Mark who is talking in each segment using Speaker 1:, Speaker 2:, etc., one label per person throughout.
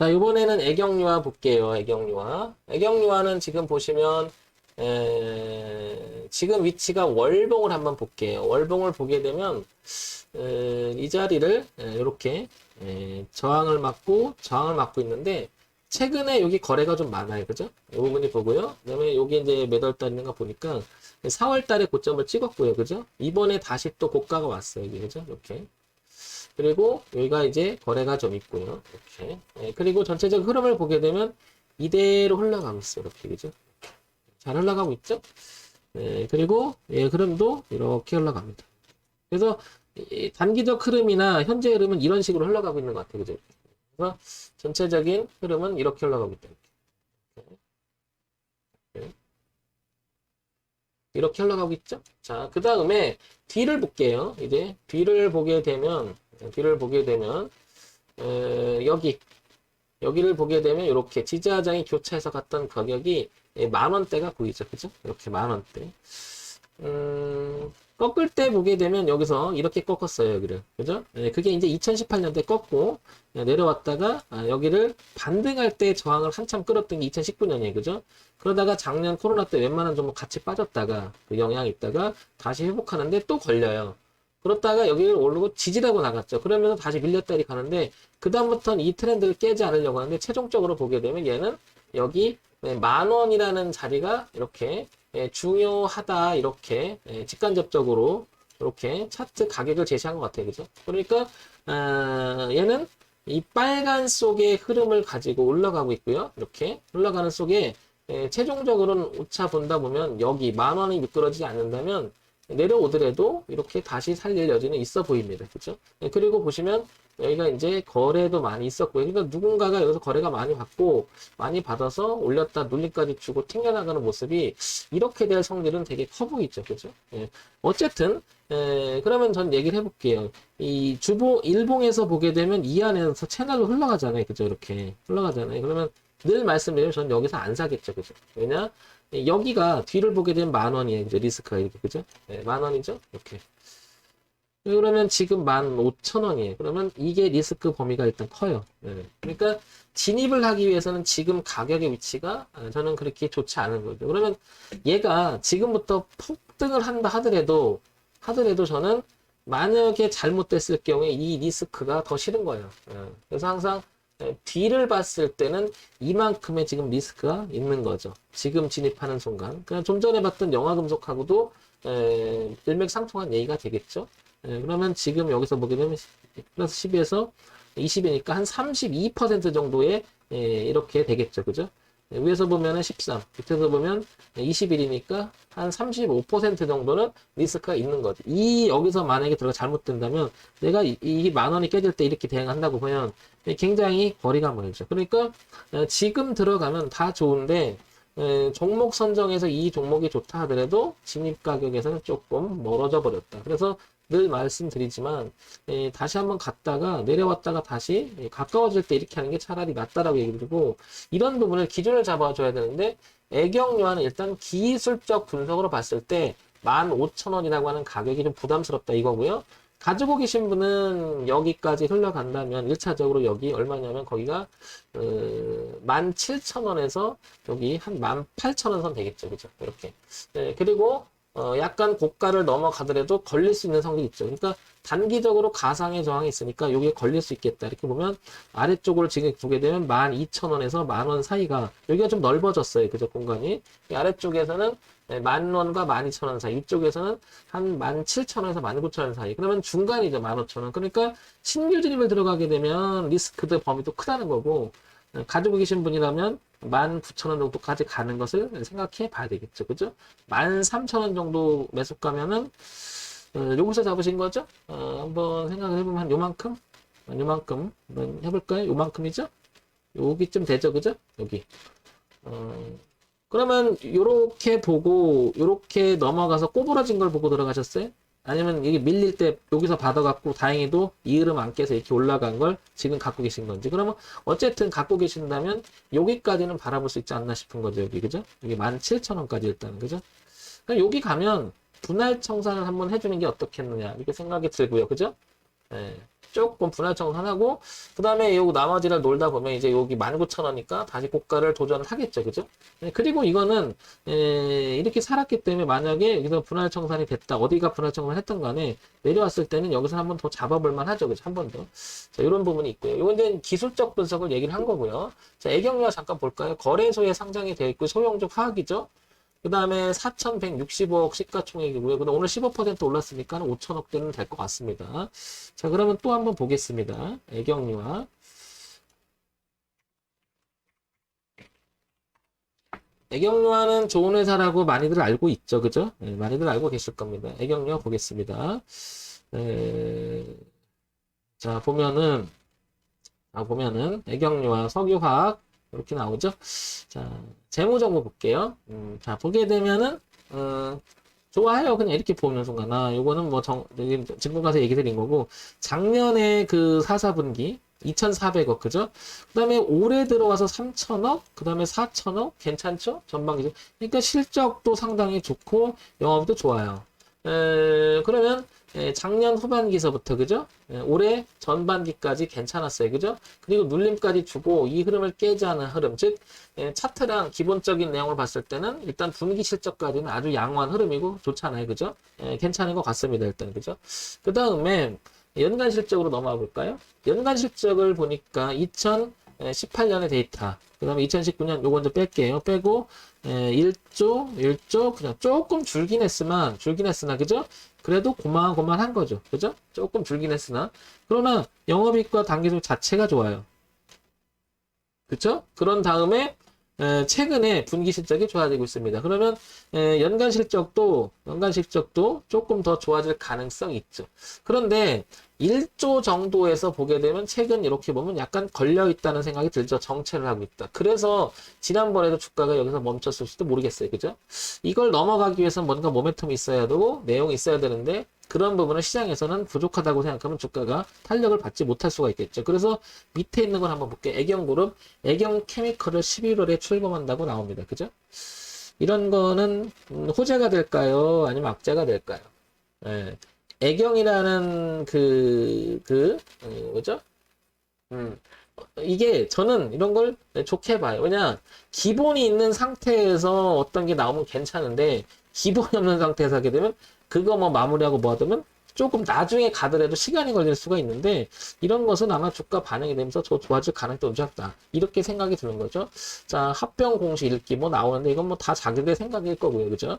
Speaker 1: 자, 이번에는 애경유화 볼게요. 애경유화. 애경유화는 지금 보시면, 에, 지금 위치가 월봉을 한번 볼게요. 월봉을 보게 되면, 에, 이 자리를 이렇게 저항을 맞고 저항을 맞고 있는데, 최근에 여기 거래가 좀 많아요. 그죠? 이 부분이 보고요. 그 다음에 여기 이제 몇월 달인가 보니까 4월 달에 고점을 찍었고요. 그죠? 이번에 다시 또 고가가 왔어요. 그죠? 이렇게. 그리고 여기가 이제 거래가 좀 있고요. 이렇게. 예, 그리고 전체적 흐름을 보게 되면 이대로 흘러가고 있어요. 이렇게. 그죠? 잘 흘러가고 있죠? 예, 그리고 예, 흐름도 이렇게 흘러갑니다. 그래서 이 단기적 흐름이나 현재 흐름은 이런 식으로 흘러가고 있는 것 같아요. 그죠? 그래서 전체적인 흐름은 이렇게 흘러가고 있다. 이렇게. 이렇게. 이렇게 흘러가고 있죠? 자, 그 다음에 뒤를 볼게요. 이제 뒤를 보게 되면, 뒤를 보게 되면, 에, 여기, 여기를 보게 되면 이렇게 지지하장이 교차해서 갔던 가격이 예, 만 원대가 보이죠. 그죠? 이렇게 만 원대. 음, 꺾을 때 보게 되면 여기서 이렇게 꺾었어요. 여기를. 그죠? 예, 그게 이제 2018년대 꺾고 예, 내려왔다가 아, 여기를 반등할 때 저항을 한참 끌었던 게 2019년이에요. 그죠? 그러다가 작년 코로나 때 웬만한 종목 같이 빠졌다가 그 영향이 있다가 다시 회복하는데 또 걸려요. 그렇다가 여기를 오르고 지지라고 나갔죠. 그러면서 다시 밀렸다리 가는데 그다음부터는 이 트렌드를 깨지 않으려고 하는데 최종적으로 보게 되면 얘는 여기 네, 만 원이라는 자리가 이렇게 예, 중요하다 이렇게 예, 직간접적으로 이렇게 차트 가격을 제시한 것 같아요. 그죠? 그러니까 아, 얘는 이 빨간 속의 흐름을 가지고 올라가고 있고요. 이렇게 올라가는 속에 예, 최종적으로는 우차 본다 보면 여기 만 원이 미끄러지지 않는다면 내려오더라도 이렇게 다시 살릴 여지는 있어 보입니다. 그죠? 예, 그리고 보시면 여기가 이제 거래도 많이 있었고요. 그러니까 누군가가 여기서 거래가 많이 받고 많이 받아서 올렸다 눌림까지 주고 튕겨나가는 모습이 이렇게 될 성질은 되게 커 보이죠. 그죠? 예. 어쨌든 에, 그러면 전 얘기를 해볼게요. 이 주보 일봉에서 보게 되면 이 안에서 채널로 흘러가잖아요. 그죠? 이렇게 흘러가잖아요. 그러면 늘 말씀드리면 전 여기서 안 사겠죠. 그죠? 왜냐? 여기가 뒤를 보게 되면 만 원이에요. 그죠? 리스크가 이렇게. 그죠? 네, 만 원이죠? 이렇게. 그러면 지금 만 오천 원이에요. 그러면 이게 리스크 범위가 일단 커요. 네. 그러니까 진입을 하기 위해서는 지금 가격의 위치가 아, 저는 그렇게 좋지 않은 거죠. 그러면 얘가 지금부터 폭등을 한다 하더라도 하더라도 저는 만약에 잘못됐을 경우에 이 리스크가 더 싫은 거예요. 예. 그래서 항상 예, 뒤를 봤을 때는 이만큼의 지금 리스크가 있는 거죠. 지금 진입하는 순간. 그냥 좀 전에 봤던 영화금속하고도 에, 일맥상통한 얘기가 되겠죠. 에, 그러면 지금 여기서 보게 되면 플러스 10에서 20이니까 한 32% 정도의 에, 이렇게 되겠죠. 그죠? 예, 위에서 보면은 13, 밑에서 보면 21이니까 한 35% 정도는 리스크가 있는 거죠. 이 여기서 만약에 들어가 잘못된다면 내가 이만 원이 깨질 때 이렇게 대응한다고 보면 굉장히 거리가 멀죠. 그러니까 어, 지금 들어가면 다 좋은데 에, 종목 선정에서 이 종목이 좋다 하더라도 진입 가격에서는 조금 멀어져 버렸다. 그래서 늘 말씀드리지만 에, 다시 한번 갔다가 내려왔다가 다시 에, 가까워질 때 이렇게 하는 게 차라리 낫다라고 얘기 드리고 이런 부분을 기준을 잡아줘야 되는데 애경유한은 일단 기술적 분석으로 봤을 때 15,000원이라고 하는 가격이 좀 부담스럽다 이거고요. 가지고 계신 분은 여기까지 흘러간다면 1차적으로 여기 얼마냐면 거기가 어, 17,000원에서 여기 한 18,000원 선 되겠죠. 그죠? 이렇게. 네, 그리고 어, 약간 고가를 넘어가더라도 걸릴 수 있는 성질이 있죠. 그러니까 단기적으로 가상의 저항이 있으니까 여기에 걸릴 수 있겠다. 이렇게 보면 아래쪽으로 지금 보게 되면 12,000원에서 만 원 사이가 여기가 좀 넓어졌어요. 그죠? 공간이. 이 아래쪽에서는 만 원과 만 이천 원 사이, 이쪽에서는 한 만 칠천 원에서 만 구천 원 사이. 그러면 중간이죠, 만 오천 원. 그러니까 신규 진입을 들어가게 되면 리스크도 범위도 크다는 거고, 가지고 계신 분이라면 만 구천 원 정도까지 가는 것을 생각해 봐야 되겠죠, 그죠? 만 삼천 원 정도 매수 가면은 어, 여기서 잡으신 거죠? 어, 한번 생각을 해보면 한 요만큼, 한 요만큼 해볼까요? 요만큼이죠? 여기쯤 되죠, 그죠? 여기. 어, 그러면 요렇게 보고 요렇게 넘어가서 꼬부러진 걸 보고 들어가셨어요? 아니면 이게 밀릴 때 여기서 받아갖고 다행히도 이 흐름 안 깨서 이렇게 올라간 걸 지금 갖고 계신 건지 그러면 어쨌든 갖고 계신다면 여기까지는 바라볼 수 있지 않나 싶은 거죠 여기 그죠? 이게 17,000원까지 일단 그죠? 그럼 여기 가면 분할 청산을 한번 해주는 게 어떻겠느냐 이렇게 생각이 들고요 그죠? 예. 조금 분할 청산하고 그 다음에 요 나머지를 놀다 보면 이제 여기 19,000원이니까 다시 고가를 도전하겠죠, 그죠? 네, 그리고 이거는 에, 이렇게 살았기 때문에 만약에 여기서 분할 청산이 됐다, 어디가 분할 청산 했던 간에 내려왔을 때는 여기서 한번 더 잡아볼만 하죠, 그죠? 한 번 더. 자, 이런 부분이 있고요. 이건 기술적 분석을 얘기를 한 거고요. 자, 애경유화 잠깐 볼까요? 거래소에 상장이 되어 있고 소형적 화학이죠. 그 다음에 4,160억 시가총액이고요. 근데 오늘 15% 올랐으니까 5천억대는 될 것 같습니다. 자, 그러면 또 한번 보겠습니다. 애경유화. 애경유화는 좋은 회사라고 많이들 알고 있죠. 그죠? 네, 많이들 알고 계실 겁니다. 애경유화 보겠습니다. 에, 자, 보면은, 아, 보면은, 애경유화, 석유화학, 이렇게 나오죠? 자, 재무 정보 볼게요. 음, 자, 보게 되면은, 어, 좋아요. 그냥 이렇게 보는 순간. 아, 요거는 뭐 정, 지금 가서 얘기 드린 거고, 작년에 그 4, 4분기, 2,400억, 그죠? 그 다음에 올해 들어와서 3,000억, 그 다음에 4,000억, 괜찮죠? 전반기죠? 그러니까 실적도 상당히 좋고, 영업도 좋아요. 에, 그러면, 에, 작년 후반기서부터, 그죠? 에, 올해 전반기까지 괜찮았어요. 그죠? 그리고 눌림까지 주고, 이 흐름을 깨지 않은 흐름, 즉, 에, 차트랑 기본적인 내용을 봤을 때는 일단 분기 실적까지는 아주 양호한 흐름이고 좋잖아요. 그죠? 에, 괜찮은 것 같습니다. 일단. 그죠? 그 다음에 연간 실적으로 넘어가 볼까요? 연간 실적을 보니까 2018년의 데이터, 그 다음에 2019년 요거 먼저 뺄게요. 빼고, 에, 1조, 1조, 그냥 조금 줄긴 했으나, 줄긴 했으나, 그죠? 그래도 고만고만한 거죠. 그죠? 조금 줄긴 했으나. 그러나 영업이익과 단기적 자체가 좋아요. 그쵸? 그런 다음에 에, 최근에 분기 실적이 좋아지고 있습니다. 그러면 에, 연간 실적도 연간 실적도 조금 더 좋아질 가능성이 있죠. 그런데 1조 정도에서 보게 되면 최근 이렇게 보면 약간 걸려 있다는 생각이 들죠. 정체를 하고 있다. 그래서 지난번에도 주가가 여기서 멈췄을지도 모르겠어요. 그죠? 이걸 넘어가기 위해서 뭔가 모멘텀이 있어야 되고 내용이 있어야 되는데 그런 부분은 시장에서는 부족하다고 생각하면 주가가 탄력을 받지 못할 수가 있겠죠. 그래서 밑에 있는 걸 한번 볼게요. 애경그룹, 애경케미컬을 11월에 출범한다고 나옵니다. 그죠? 이런 거는 음, 호재가 될까요? 아니면 악재가 될까요? 예. 애경이라는 그, 그, 음, 뭐죠? 음, 이게 저는 이런 걸 좋게 봐요. 왜냐, 기본이 있는 상태에서 어떤 게 나오면 괜찮은데, 기본이 없는 상태에서 하게 되면, 그거 뭐 마무리하고 뭐 하면 조금 나중에 가더라도 시간이 걸릴 수가 있는데, 이런 것은 아마 주가 반영이 되면서 더 좋아질 가능성이 높다. 이렇게 생각이 드는 거죠. 자, 합병 공식 읽기 뭐 나오는데, 이건 뭐 다 자기들 생각일 거고요. 그죠?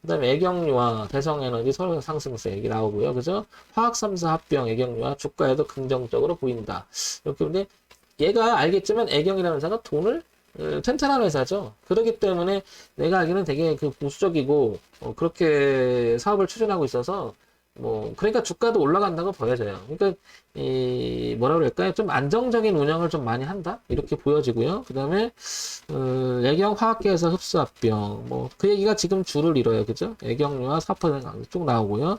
Speaker 1: 그 다음에 애경유화, 대성에너지, 서울 상승세 얘기 나오고요. 그죠? 화학 3사 합병, 애경유화, 주가에도 긍정적으로 보인다. 이렇게 근데 얘가 알겠지만 애경이라는 회사가 돈을 어, 튼튼한 회사죠. 그렇기 때문에 내가 알기는 되게 그 보수적이고 어, 그렇게 사업을 추진하고 있어서 뭐 그러니까 주가도 올라간다고 보여져요. 그러니까 이 뭐라 그럴까요? 좀 안정적인 운영을 좀 많이 한다 이렇게 보여지고요. 그다음에 어, 애경 화학계에서 흡수 합병 뭐 그 얘기가 지금 주를 이뤄요, 그죠? 애경유화 4%쭉 나오고요.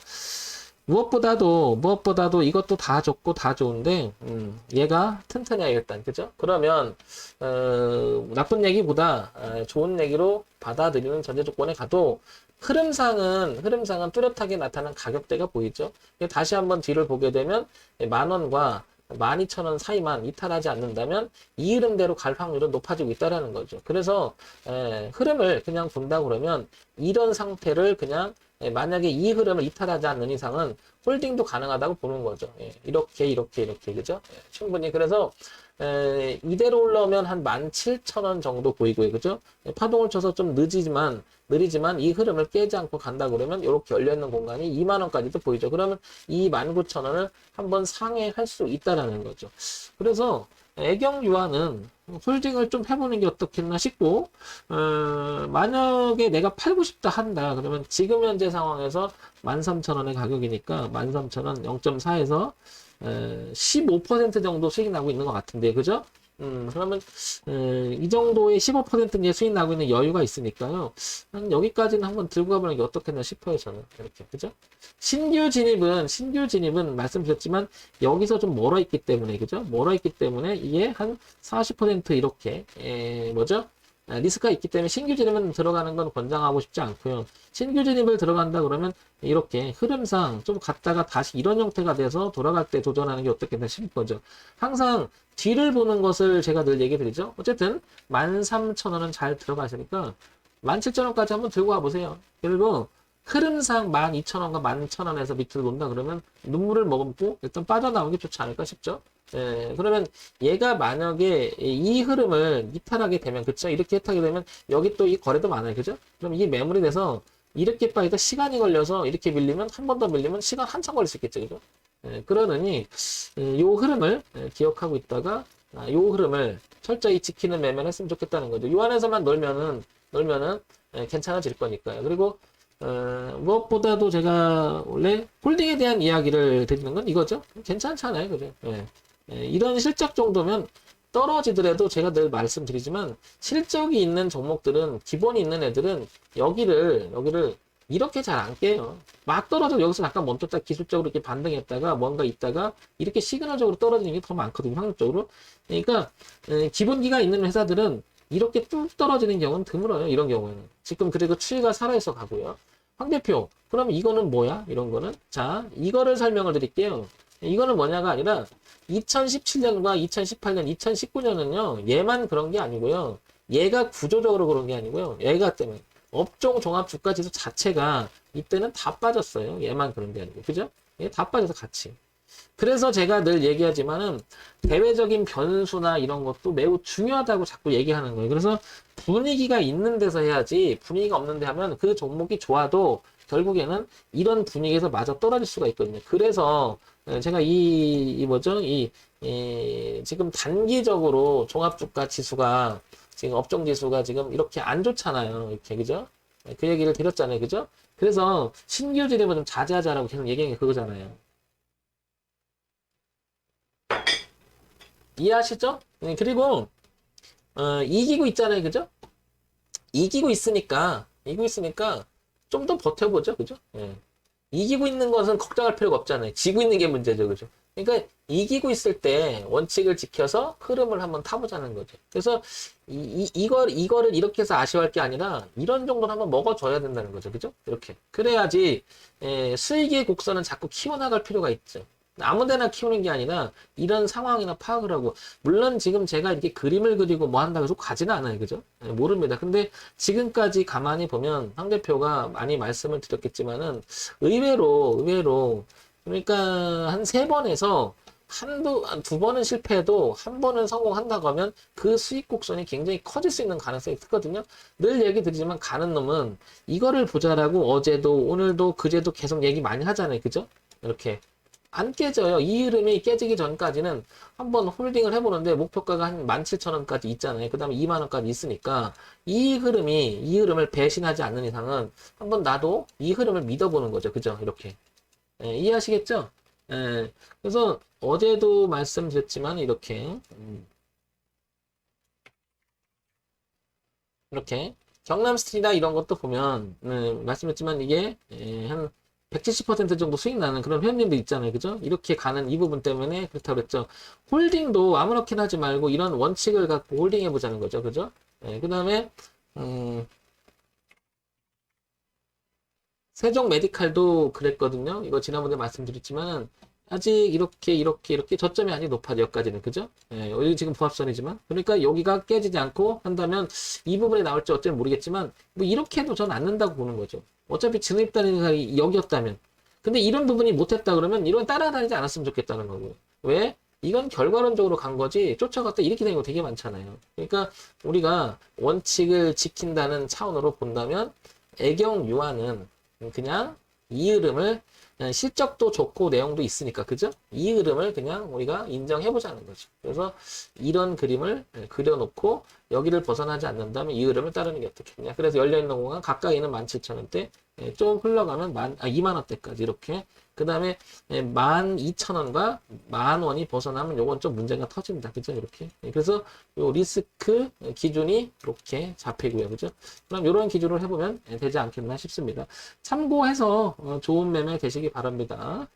Speaker 1: 무엇보다도 무엇보다도 이것도 다 좋고 다 좋은데 음, 얘가 튼튼해야 일단 그죠? 그러면 어, 나쁜 얘기보다 어, 좋은 얘기로 받아들이는 전제 조건에 가도 흐름상은 흐름상은 뚜렷하게 나타난 가격대가 보이죠. 다시 한번 뒤를 보게 되면 만 원과 12,000원 사이만 이탈하지 않는다면 이 흐름대로 갈 확률은 높아지고 있다라는 거죠. 그래서 에, 흐름을 그냥 본다 그러면 이런 상태를 그냥 예, 만약에 이 흐름을 이탈하지 않는 이상은 홀딩도 가능하다고 보는 거죠. 예, 이렇게 이렇게 이렇게 그죠? 예, 충분히 그래서 에, 이대로 올라오면 한 17,000원 정도 보이고요. 그죠? 예, 파동을 쳐서 좀 늦지만 느리지만 이 흐름을 깨지 않고 간다 그러면 이렇게 열려 있는 공간이 2만 원까지도 보이죠. 그러면 이 19,000원을 한번 상회할 수 있다라는 거죠. 그래서 애경 유아는 홀딩을 좀 해보는 게 어떻겠나 싶고 어, 만약에 내가 팔고 싶다 한다 그러면 지금 현재 상황에서 13,000원의 가격이니까 13,000원 0.4에서 15% 정도 수익 나고 있는 것 같은데 그죠? 음, 그러면 에, 이 정도의 15% 이제 수익 나고 있는 여유가 있으니까요. 한 여기까지는 한번 들고 가보는 게 어떻겠나 싶어요, 저는. 이렇게. 그죠? 신규 진입은, 신규 진입은 말씀드렸지만, 여기서 좀 멀어 있기 때문에, 그죠? 멀어 있기 때문에, 이게 한 40% 이렇게, 에, 뭐죠? 아, 리스크가 있기 때문에 신규 진입은 들어가는 건 권장하고 싶지 않고요. 신규 진입을 들어간다 그러면 이렇게 흐름상 좀 갔다가 다시 이런 형태가 돼서 돌아갈 때 도전하는 게 어떻겠나 싶은 거죠. 항상 뒤를 보는 것을 제가 늘 얘기 드리죠. 어쨌든 13,000원은 잘 들어가시니까 17,000원까지 한번 들고 와보세요. 그리고 흐름상 12,000원과 11,000원에서 밑으로 논다 그러면 눈물을 머금고 일단 빠져나오는 게 좋지 않을까 싶죠. 예, 그러면 얘가 만약에 이 흐름을 이탈하게 되면, 그쵸? 이렇게 이탈하게 되면 여기 또 이 거래도 많아요. 그죠? 그럼 이게 매물이 돼서 이렇게 빠지다 시간이 걸려서 이렇게 밀리면 한 번 더 밀리면 시간 한참 걸릴 수 있겠죠. 그죠? 예, 그러느니 예, 요 흐름을 예, 기억하고 있다가 아, 요 흐름을 철저히 지키는 매매를 했으면 좋겠다는 거죠. 요 안에서만 놀면은 놀면은 예, 괜찮아질 거니까요. 그리고 어, 무엇보다도 제가 원래 홀딩에 대한 이야기를 드리는 건 이거죠. 괜찮잖아요. 그죠? 예. 예, 이런 실적 정도면 떨어지더라도 제가 늘 말씀드리지만 실적이 있는 종목들은 기본이 있는 애들은 여기를 여기를 이렇게 잘 안 깨요. 막 떨어져 여기서 잠깐 멈췄다 기술적으로 이렇게 반등했다가 뭔가 있다가 이렇게 시그널적으로 떨어지는 게 더 많거든요. 확률적으로. 그러니까 에, 기본기가 있는 회사들은 이렇게 뚝 떨어지는 경우는 드물어요. 이런 경우에는. 지금 그래도 추이가 살아있어 가고요. 황 대표, 그럼 이거는 뭐야? 이런 거는. 자, 이거를 설명을 드릴게요. 이거는 뭐냐가 아니라 2017년과 2018년, 2019년은요, 얘만 그런 게 아니고요. 얘가 구조적으로 그런 게 아니고요. 얘가 때문에. 업종 종합 주가 지수 자체가 이때는 다 빠졌어요. 얘만 그런 게 아니고. 그죠? 얘 다 빠져서 같이. 그래서 제가 늘 얘기하지만은 대외적인 변수나 이런 것도 매우 중요하다고 자꾸 얘기하는 거예요. 그래서 분위기가 있는 데서 해야지 분위기가 없는데 하면 그 종목이 좋아도 결국에는 이런 분위기에서 마저 떨어질 수가 있거든요. 그래서 어, 제가 이, 이 뭐죠? 이, 이 지금 단기적으로 종합주가 지수가 지금 업종 지수가 지금 이렇게 안 좋잖아요. 이렇게 그죠? 그 얘기를 드렸잖아요. 그죠? 그래서 신규 진입을 좀 자제하자라고 계속 얘기한 게 그거잖아요. 이해하시죠? 네, 그리고 어, 이기고 있잖아요. 그죠? 이기고 있으니까 이기고 있으니까 좀 더 버텨보죠. 그죠? 예. 이기고 있는 것은 걱정할 필요가 없잖아요. 지고 있는 게 문제죠. 그죠? 그러니까 이기고 있을 때 원칙을 지켜서 흐름을 한번 타보자는 거죠. 그래서 이, 이, 이걸, 이거를 이렇게 해서 아쉬워할 게 아니라 이런 정도는 한번 먹어줘야 된다는 거죠. 그죠? 이렇게. 그래야지 에, 수익의 곡선은 자꾸 키워나갈 필요가 있죠. 아무데나 키우는 게 아니라 이런 상황이나 파악을 하고 물론 지금 제가 이렇게 그림을 그리고 뭐 한다고 해서 가지는 않아요 그죠 네, 모릅니다 근데 지금까지 가만히 보면 황 대표가 많이 말씀을 드렸겠지만은 의외로 의외로 그러니까 한 세 번에서 한두 두 번은 실패해도 한 번은 성공한다고 하면 그 수익 곡선이 굉장히 커질 수 있는 가능성이 크거든요. 늘 얘기 드리지만 가는 놈은 이거를 보자라고 어제도 오늘도 그제도 계속 얘기 많이 하잖아요. 그죠? 이렇게 안 깨져요. 이 흐름이 깨지기 전까지는 한번 홀딩을 해보는데 목표가가 한 17,000원까지 있잖아요. 그 다음에 2만원까지 있으니까 이 흐름이, 이 흐름을 배신하지 않는 이상은 한번 나도 이 흐름을 믿어보는 거죠. 그죠? 이렇게. 예, 이해하시겠죠? 예, 그래서 어제도 말씀드렸지만 이렇게, 음, 이렇게 경남 스틸이나 이런 것도 보면, 음, 말씀드렸지만 이게 예, 한 170% 정도 수익 나는 그런 회원님들 있잖아요. 그죠? 이렇게 가는 이 부분 때문에 그렇다고 그랬죠. 홀딩도 아무렇게나 하지 말고 이런 원칙을 갖고 홀딩 해 보자는 거죠. 그죠? 네, 그 다음에, 음, 세종 메디칼도 그랬거든요. 이거 지난번에 말씀드렸지만, 아직 이렇게, 이렇게, 이렇게 저점이 아직 높아요. 여기까지는. 그죠? 예, 여기 지금 부합선이지만. 그러니까 여기가 깨지지 않고 한다면 이 부분에 나올지 어쩔 모르겠지만, 뭐 이렇게 해도 전 않는다고 보는 거죠. 어차피 진입다는 생각이 여기였다면. 근데 이런 부분이 못했다 그러면 이런 따라다니지 않았으면 좋겠다는 거고요. 왜? 이건 결과론적으로 간 거지 쫓아갔다 이렇게 된거 되게 많잖아요. 그러니까 우리가 원칙을 지킨다는 차원으로 본다면 애경 유아는 그냥 이 흐름을 실적도 좋고 내용도 있으니까 그죠? 이 흐름을 그냥 우리가 인정해 보자는 거죠. 그래서 이런 그림을 그려놓고 여기를 벗어나지 않는다면 이 흐름을 따르는 게 어떻겠냐. 그래서 열려있는 공간 가까이는 17,000원대 좀 흘러가면 만, 아, 2만원대까지 이렇게 그 다음에 12,000원과 만원이 벗어나면 요건 좀 문제가 터집니다. 그죠? 이렇게. 그래서 요 리스크 기준이 이렇게 잡히고요. 그죠? 그럼 이런 기준을 해보면 되지 않겠나 싶습니다. 참고해서 어, 좋은 매매 되시기 바랍니다.